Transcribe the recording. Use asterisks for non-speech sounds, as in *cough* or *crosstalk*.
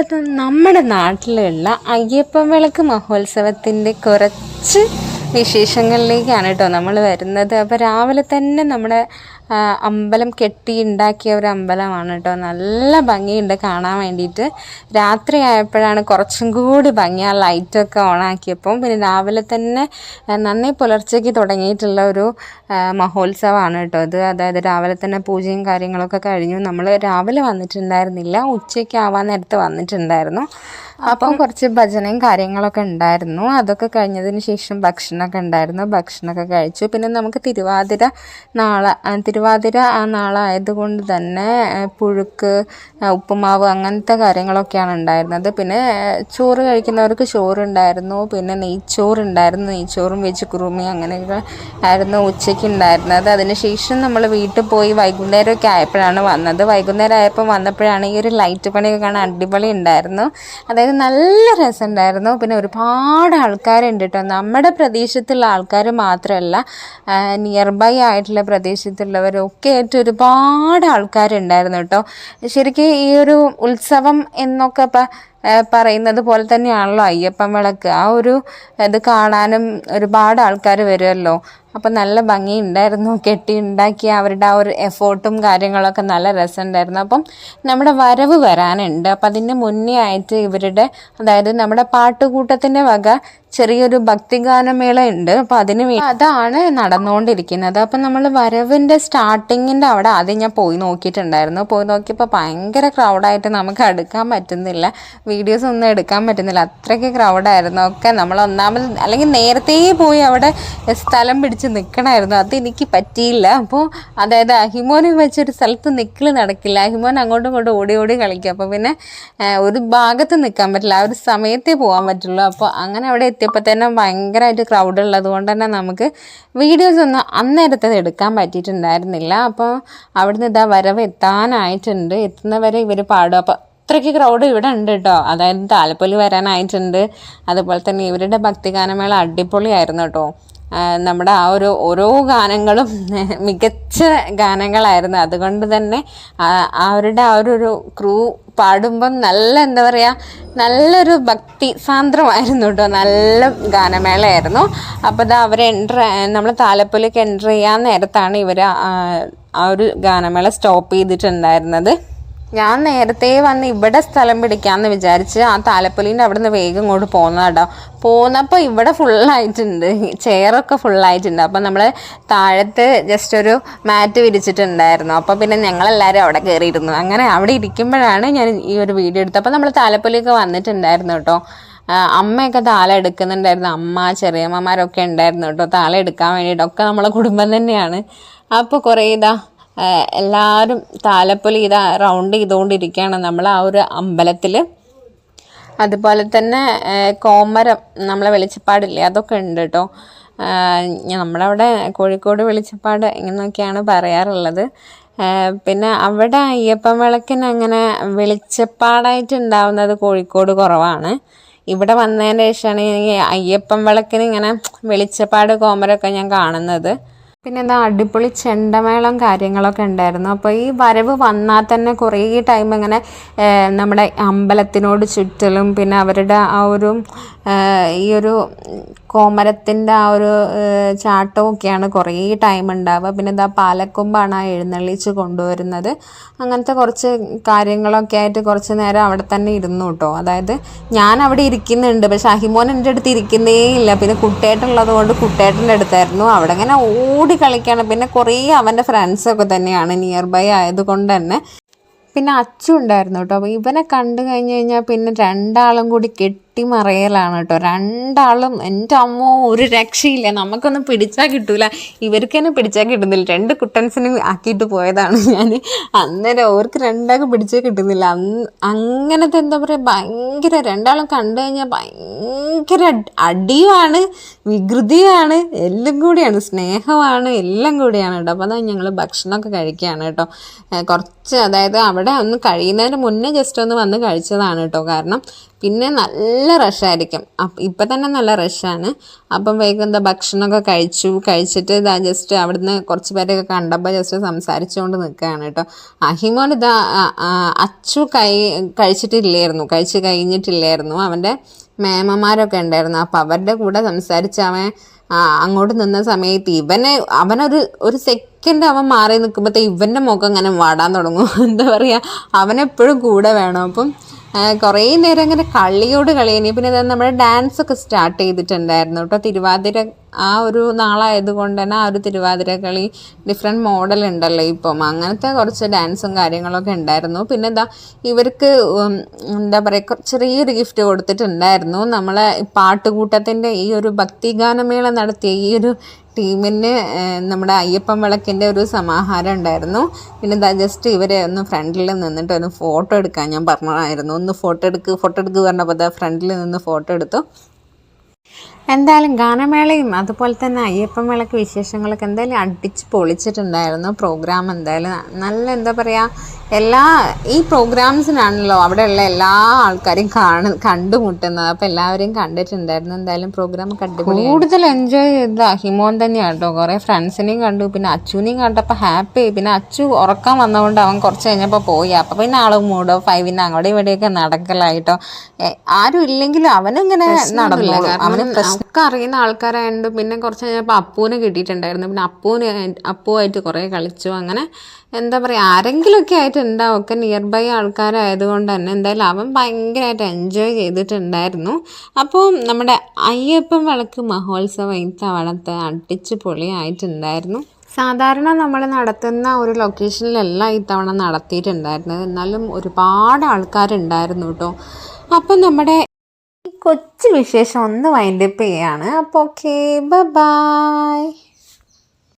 അപ്പം നമ്മുടെ നാട്ടിലുള്ള അയ്യപ്പൻ വിളക്ക് മഹോത്സവത്തിന്റെ കുറച്ച് വിശേഷങ്ങളിലേക്കാണ് കേട്ടോ നമ്മൾ വരുന്നത്. അപ്പോൾ രാവിലെ തന്നെ നമ്മുടെ അമ്പലം കെട്ടി ഉണ്ടാക്കിയ ഒരു അമ്പലമാണ് കേട്ടോ. നല്ല ഭംഗിയുണ്ട് കാണാൻ വേണ്ടിയിട്ട്. രാത്രി ആയപ്പോഴാണ് കുറച്ചും കൂടി ഭംഗി. ആ ലൈറ്റൊക്കെ ഓണാക്കിയപ്പം പിന്നെ രാവിലെ തന്നെ നന്നേ പുലർച്ചയ്ക്ക് തുടങ്ങിയിട്ടുള്ള ഒരു മഹോത്സവമാണ് കേട്ടോ ഇത് അതായത് രാവിലെ തന്നെ പൂജയും കാര്യങ്ങളൊക്കെ കഴിഞ്ഞു. നമ്മൾ രാവിലെ വന്നിട്ടുണ്ടായിരുന്നില്ല ഉച്ചയ്ക്ക് ആവാൻ നേരത്ത് വന്നിട്ടുണ്ടായിരുന്നു. അപ്പം കുറച്ച് ഭജനയും കാര്യങ്ങളൊക്കെ ഉണ്ടായിരുന്നു. അതൊക്കെ കഴിഞ്ഞതിന് ശേഷം ഭക്ഷണമൊക്കെ ഉണ്ടായിരുന്നു. ഭക്ഷണമൊക്കെ കഴിച്ചു. പിന്നെ നമുക്ക് തിരുവാതിര നാളെ തിരുവാതിര ആ നാളായതുകൊണ്ട് തന്നെ പുഴുക്ക് ഉപ്പുമാവ് അങ്ങനത്തെ കാര്യങ്ങളൊക്കെയാണ് ഉണ്ടായിരുന്നത്. പിന്നെ ചോറ് കഴിക്കുന്നവർക്ക് ചോറുണ്ടായിരുന്നു. പിന്നെ നെയ്ച്ചോറുണ്ടായിരുന്നു. നെയ്ച്ചോറും വെജ് കുറുമി അങ്ങനെയൊക്കെ ആയിരുന്നു ഉച്ചയ്ക്ക് ഉണ്ടായിരുന്നത്. അതിന് ശേഷം നമ്മൾ വീട്ടിൽ പോയി വൈകുന്നേരമൊക്കെ ആയപ്പോഴാണ് വന്നത്. വൈകുന്നേരം ആയപ്പോൾ വന്നപ്പോഴാണ് ഈ ഒരു ലൈറ്റ് പണിയൊക്കെ കാണാൻ അടിപൊളി ഉണ്ടായിരുന്നു. അതായത് നല്ല രസമുണ്ടായിരുന്നു. പിന്നെ ഒരുപാട് ആൾക്കാരുണ്ട് കേട്ടോ നമ്മുടെ പ്രദേശത്തുള്ള ആൾക്കാർ മാത്രമല്ല നിയർ ബൈ ആയിട്ടുള്ള പ്രദേശത്തുള്ളവരൊക്കെ ആയിട്ട് ഒരുപാട് ആൾക്കാരുണ്ടായിരുന്നു കേട്ടോ. ശരിക്കും ഈ ഒരു ഉത്സവം എന്നൊക്കെ ഇപ്പം പറയുന്നത് പോലെ തന്നെയാണല്ലോ അയ്യപ്പൻ വിളക്ക്. ആ ഒരു ഇത് കാണാനും ഒരുപാട് ആൾക്കാർ വരുമല്ലോ അപ്പം നല്ല ഭംഗിയുണ്ടായിരുന്നു. കെട്ടി ഉണ്ടാക്കിയ അവരുടെ ആ ഒരു എഫേർട്ടും കാര്യങ്ങളൊക്കെ നല്ല രസമുണ്ടായിരുന്നു. അപ്പം നമ്മുടെ വരവ് വരാനുണ്ട്. അപ്പം അതിന് മുന്നേ ആയിട്ട് ഇവരുടെ അതായത് നമ്മുടെ പാട്ടുകൂട്ടത്തിന്റെ വക ചെറിയൊരു ഭക്തിഗാനമേള ഉണ്ട്. അപ്പം അതിന് അതാണ് നടന്നുകൊണ്ടിരിക്കുന്നത്. അപ്പം നമ്മൾ വരവിന്റെ സ്റ്റാർട്ടിങ്ങിന്റെ അവിടെ ആദ്യം ഞാൻ പോയി നോക്കിയിട്ടുണ്ടായിരുന്നു. പോയി നോക്കിയപ്പോൾ ഭയങ്കര ക്രൗഡായിട്ട് നമുക്ക് എടുക്കാൻ പറ്റുന്നില്ല. വീഡിയോസ് ഒന്നും എടുക്കാൻ പറ്റുന്നില്ല. അത്രയ്ക്ക് ക്രൗഡായിരുന്നു ഒക്കെ നമ്മൾ ഒന്നാമത് അല്ലെങ്കിൽ നേരത്തെ പോയി അവിടെ സ്ഥലം പിടിച്ച് നിൽക്കണമായിരുന്നു അത് എനിക്ക് പറ്റിയില്ല. അപ്പോൾ അതായത് അഹിമോനെ വെച്ചൊരു സ്ഥലത്ത് നിൽക്കൽ നടക്കില്ല. അഹിമോൻ അങ്ങോട്ടും ഇങ്ങോട്ടും ഓടി ഓടി കളിക്കും. അപ്പോൾ പിന്നെ ഒരു ഭാഗത്ത് നിൽക്കാൻ പറ്റില്ല. ആ ഒരു സമയത്തേ പോകാൻ പറ്റുള്ളൂ. അപ്പോൾ അങ്ങനെ അവിടെ എത്തിയപ്പോൾ തന്നെ ഭയങ്കരമായിട്ട് ക്രൗഡ് ഉള്ളത് കൊണ്ട് തന്നെ നമുക്ക് വീഡിയോസ് ഒന്നും അന്നേരത്തത് എടുക്കാൻ പറ്റിയിട്ടുണ്ടായിരുന്നില്ല. അപ്പോൾ അവിടുന്ന് ഇതാ വരവ് എത്താനായിട്ടുണ്ട്. എത്തുന്നവരെ ഇവർ പാടും. അപ്പോൾ അത്രയ്ക്ക് ക്രൗഡ് ഇവിടെ ഉണ്ട് കേട്ടോ അതായത് താലപ്പൊലി വരാനായിട്ടുണ്ട്. അതുപോലെ തന്നെ ഇവരുടെ ഭക്തിഗാനമേള അടിപൊളിയായിരുന്നു കേട്ടോ നമ്മുടെ ആ ഒരു ഓരോ ഗാനങ്ങളും *laughs* മികച്ച ഗാനങ്ങളായിരുന്നു. അതുകൊണ്ട് തന്നെ അവരുടെ ആ ഒരു ക്രൂ പാടുമ്പം നല്ല എന്താ പറയുക നല്ലൊരു ഭക്തി സാന്ദ്രമായിരുന്നു കേട്ടോ. നല്ല ഗാനമേളയായിരുന്നു. അപ്പോൾ ഇത് അവർ എന്റർ നമ്മൾ താലപ്പൊലിക്ക് എന്റർ ചെയ്യാൻ നേരത്താണ് ഇവർ ആ ഒരു ഗാനമേള സ്റ്റോപ്പ് ചെയ്തിട്ടുണ്ടായിരുന്നത്. ഞാൻ നേരത്തെ വന്ന് ഇവിടെ സ്ഥലം പിടിക്കാമെന്ന് വിചാരിച്ച് ആ താലപ്പൊലീന്റെ അവിടെ നിന്ന് വേഗം ഇങ്ങോട്ട് പോകുന്നതാട്ടോ പോന്നപ്പോൾ ഇവിടെ ഫുള്ളായിട്ടുണ്ട് ചെയറൊക്കെ ഫുള്ളായിട്ടുണ്ട് അപ്പോൾ നമ്മൾ താഴത്ത് ജസ്റ്റ് ഒരു മാറ്റ് വിരിച്ചിട്ടുണ്ടായിരുന്നു. അപ്പോൾ പിന്നെ ഞങ്ങളെല്ലാവരും അവിടെ കയറിയിരുന്നു അങ്ങനെ അവിടെ ഇരിക്കുമ്പോഴാണ് ഞാൻ ഈ ഒരു വീഡിയോ എടുത്തത്. അപ്പോൾ നമ്മൾ താലപ്പൊലിയൊക്കെ വന്നിട്ടുണ്ടായിരുന്നു കേട്ടോ അമ്മയൊക്കെ താല എടുക്കുന്നുണ്ടായിരുന്നു. അമ്മ ചെറിയമ്മമാരൊക്കെ ഉണ്ടായിരുന്നു കേട്ടോ താല എടുക്കാൻ വേണ്ടിയിട്ടൊക്കെ നമ്മളെ കുടുംബം തന്നെയാണ്. അപ്പോൾ കുറേ ഇതാ എല്ലാവരും താലപ്പൊലി ഇതാ റൗണ്ട് ചെയ്തുകൊണ്ടിരിക്കുകയാണ്. നമ്മൾ ആ ഒരു അമ്പലത്തിൽ അതുപോലെ തന്നെ കോമരം നമ്മളെ വെളിച്ചപ്പാടില്ലേ അതൊക്കെ ഉണ്ട് കേട്ടോ നമ്മളവിടെ കോഴിക്കോട് വെളിച്ചപ്പാട് ഇങ്ങനെയൊക്കെയാണ് പറയാറുള്ളത്. പിന്നെ അവിടെ അയ്യപ്പൻ വിളക്കിന് അങ്ങനെ വെളിച്ചപ്പാടായിട്ട് ഉണ്ടാവുന്നത് കോഴിക്കോട് കുറവാണ്. ഇവിടെ വന്നതിന് ശേഷമാണ് ഈ അയ്യപ്പൻ വിളക്കിന് ഇങ്ങനെ വെളിച്ചപ്പാട് കോമരമൊക്കെ ഞാൻ കാണുന്നത്. പിന്നെ എന്താ അടിപൊളി ചെണ്ടമേളം കാര്യങ്ങളൊക്കെ ഉണ്ടായിരുന്നു. അപ്പോൾ ഈ വരവ് വന്നാൽ തന്നെ കുറേ ടൈം ഇങ്ങനെ നമ്മുടെ അമ്പലത്തിനോട് ചുറ്റലും പിന്നെ അവരുടെ ആ ഒരു ഈ ഒരു കോമരത്തിന്റെ ആ ഒരു ചാട്ടമൊക്കെയാണ് കുറേ ടൈം ഉണ്ടാവുക. പിന്നെ എന്താ പാലക്കൊമ്പാണ് ആ എഴുന്നള്ളിച്ച് കൊണ്ടുവരുന്നത്. അങ്ങനത്തെ കുറച്ച് കാര്യങ്ങളൊക്കെ ആയിട്ട് കുറച്ച് നേരം അവിടെ തന്നെ ഇരുന്നു കേട്ടോ. അതായത് ഞാൻ അവിടെ ഇരിക്കുന്നുണ്ട് പക്ഷെ അഹിമോൻ എന്റെ അടുത്ത് ഇരിക്കുന്നേ ഇല്ല. പിന്നെ കുട്ടേട്ടുള്ളത് കൊണ്ട് കുട്ടേട്ടന്റെ അടുത്തായിരുന്നു. അവിടെ ഇങ്ങനെ ഓടി കളിക്കാണ്. പിന്നെ കുറേ അവന്റെ ഫ്രണ്ട്സൊക്കെ തന്നെയാണ് നിയർ ബൈ ആയതുകൊണ്ട് തന്നെ. പിന്നെ അച്ചു ഉണ്ടായിരുന്നു കേട്ടോ. അപ്പോൾ ഇവനെ കണ്ടു കഴിഞ്ഞ് കഴിഞ്ഞാൽ പിന്നെ രണ്ടാളും കൂടി കെട്ടിമറയലാണ് കേട്ടോ. രണ്ടാളും എന്റെ അമ്മ ഒരു രക്ഷയില്ല. നമുക്കൊന്നും പിടിച്ചാൽ കിട്ടൂല. ഇവർക്ക് തന്നെ പിടിച്ചാൽ കിട്ടുന്നില്ല. രണ്ട് കുട്ടൻസിന് ആക്കിയിട്ട് പോയതാണ് ഞാൻ അന്നേരം അവർക്ക് രണ്ടാൾക്ക് പിടിച്ചാൽ കിട്ടുന്നില്ല. അങ്ങനത്തെ എന്താ പറയുക ഭയങ്കര രണ്ടാളും കണ്ടു കഴിഞ്ഞാൽ ഭയങ്കര അടി- അടിയുമാണ് വികൃതിയാണ് എല്ലാം കൂടിയാണ് സ്നേഹമാണ് എല്ലാം കൂടിയാണ് കേട്ടോ. അപ്പോൾ അതാണ് ഞങ്ങൾ ഭക്ഷണമൊക്കെ കഴിക്കുകയാണ് കേട്ടോ. കുറച്ച് അതായത് അവിടെ ഒന്ന് കഴിയുന്നതിന് മുന്നേ ജസ്റ്റ് ഒന്ന് വന്ന് കഴിച്ചതാണ് കേട്ടോ കാരണം പിന്നെ നല്ല റഷായിരിക്കും ഇപ്പം തന്നെ നല്ല റഷാണ് അപ്പം വേഗം എന്താ ഭക്ഷണമൊക്കെ കഴിച്ചു. കഴിച്ചിട്ട് ഇതാ ജസ്റ്റ് അവിടുന്ന് കുറച്ച് പേരെയൊക്കെ കണ്ടപ്പോൾ ജസ്റ്റ് സംസാരിച്ചുകൊണ്ട് നിൽക്കുകയാണ് കേട്ടോ. അഹിമോൻ ഇതാ അച്ചു കൈ കഴിച്ചിട്ടില്ലായിരുന്നു. കഴിച്ച് കഴിഞ്ഞിട്ടില്ലായിരുന്നു. അവന്റെ മേമമാരൊക്കെ ഉണ്ടായിരുന്നു. അപ്പം അവരുടെ കൂടെ സംസാരിച്ച് അവൻ അങ്ങോട്ട് നിന്ന സമയത്ത് ഇവനെ അവനൊരു ഒരു സെക്കൻഡ് അവൻ മാറി നിൽക്കുമ്പോഴത്തേ ഇവന്റെ മുഖം അങ്ങനെ വാടാൻ തുടങ്ങും. *laughs* എന്താ പറയുക അവനെപ്പോഴും കൂടെ വേണം. അപ്പം കുറേ നേരം അങ്ങനെ കളിയോട് കളിയനി പിന്നെ നമ്മുടെ ഡാൻസ് ഒക്കെ സ്റ്റാർട്ട് ചെയ്തിട്ടുണ്ടായിരുന്നു കേട്ടോ. തിരുവാതിര ആ ഒരു നാളായതുകൊണ്ട് തന്നെ ആ ഒരു തിരുവാതിര കളി ഡിഫറെന്റ് മോഡൽ ഉണ്ടല്ലോ ഇപ്പം. അങ്ങനത്തെ കുറച്ച് ഡാൻസും കാര്യങ്ങളൊക്കെ ഉണ്ടായിരുന്നു. പിന്നെ എന്താ ഇവർക്ക് എന്താ പറയുക ചെറിയൊരു ഗിഫ്റ്റ് കൊടുത്തിട്ടുണ്ടായിരുന്നു. നമ്മളെ പാട്ടുകൂട്ടത്തിന്റെ ഈ ഒരു ഭക്തിഗാനമേള നടത്തിയ ഈ ഒരു ടീമിന് നമ്മുടെ അയ്യപ്പൻ വിളക്കിന്റെ ഒരു സമാഹാരം ഉണ്ടായിരുന്നു. പിന്നെ എന്താ ജസ്റ്റ് ഇവരെ ഒന്ന് ഫ്രണ്ടിൽ നിന്നിട്ട് ഒന്ന് ഫോട്ടോ എടുക്കാൻ ഞാൻ പറഞ്ഞതായിരുന്നു. ഒന്ന് ഫോട്ടോ എടുക്ക് ഫോട്ടോ എടുക്കുക പറഞ്ഞപ്പോൾ ഫ്രണ്ടിൽ നിന്ന് ഫോട്ടോ എടുത്തു. എന്തായാലും ഗാനമേളയും അതുപോലെ തന്നെ അയ്യപ്പമേളയ്ക്ക് വിശേഷങ്ങളൊക്കെ എന്തായാലും അടിച്ച് പൊളിച്ചിട്ടുണ്ടായിരുന്നു. പ്രോഗ്രാം എന്തായാലും നല്ല എന്താ പറയുക എല്ലാ ഈ പ്രോഗ്രാംസിനാണല്ലോ അവിടെയുള്ള എല്ലാ ആൾക്കാരും കാണ കണ്ടുമുട്ടുന്നത്. അപ്പോൾ എല്ലാവരെയും കണ്ടിട്ടുണ്ടായിരുന്നു. എന്തായാലും പ്രോഗ്രാം അടിപൊളി കൂടുതൽ എൻജോയ് ചെയ്ത ഹിമോൻ തന്നെയാണ് കേട്ടോ കുറേ ഫ്രണ്ട്സിനെയും കണ്ടു. പിന്നെ അച്ചുവിനെയും കണ്ടപ്പോൾ ഹാപ്പി പിന്നെ അച്ചു ഉറക്കം വന്നതുകൊണ്ട് അവൻ കുറച്ച് കഴിഞ്ഞപ്പോൾ പോയി. അപ്പോൾ പിന്നെ ആൾ മൂടോ. ഫൈവിന് അങ്ങോട്ട് ഇവിടെയൊക്കെ നടക്കലായിട്ടോ. ആരും ഇല്ലെങ്കിലും അവനിങ്ങനെ നടന്നില്ല അവന് ഒക്കെ അറിയുന്ന ആൾക്കാരായതുകൊണ്ട് പിന്നെ കുറച്ച് കഴിഞ്ഞപ്പോൾ അപ്പൂനെ കിട്ടിയിട്ടുണ്ടായിരുന്നു. പിന്നെ അപ്പൂന് അപ്പുവായിട്ട് കുറേ കളിച്ചു. അങ്ങനെ എന്താ പറയുക ആരെങ്കിലുമൊക്കെ ആയിട്ട് ഉണ്ടാവും ഒക്കെ നിയർ ബൈ ആൾക്കാരായതുകൊണ്ട് തന്നെ എന്തായാലും അവൻ ഭയങ്കരമായിട്ട് എൻജോയ് ചെയ്തിട്ടുണ്ടായിരുന്നു. അപ്പോൾ നമ്മുടെ അയ്യപ്പൻ വിളക്ക് മഹോത്സവം ഇത്തവണത്തെ അടിച്ച് പൊളിയായിട്ടുണ്ടായിരുന്നു. സാധാരണ നമ്മൾ നടത്തുന്ന ഒരു ലൊക്കേഷനിലല്ല ഇത്തവണ നടത്തിയിട്ടുണ്ടായിരുന്നത്. എന്നാലും ഒരുപാട് ആൾക്കാരുണ്ടായിരുന്നു കേട്ടോ അപ്പം നമ്മുടെ കൊച്ചു വിശേഷം ഒന്ന് വൈൻഡപ്പ് ചെയ്യാണ്. അപ്പോൾ ഓക്കെ ബൈ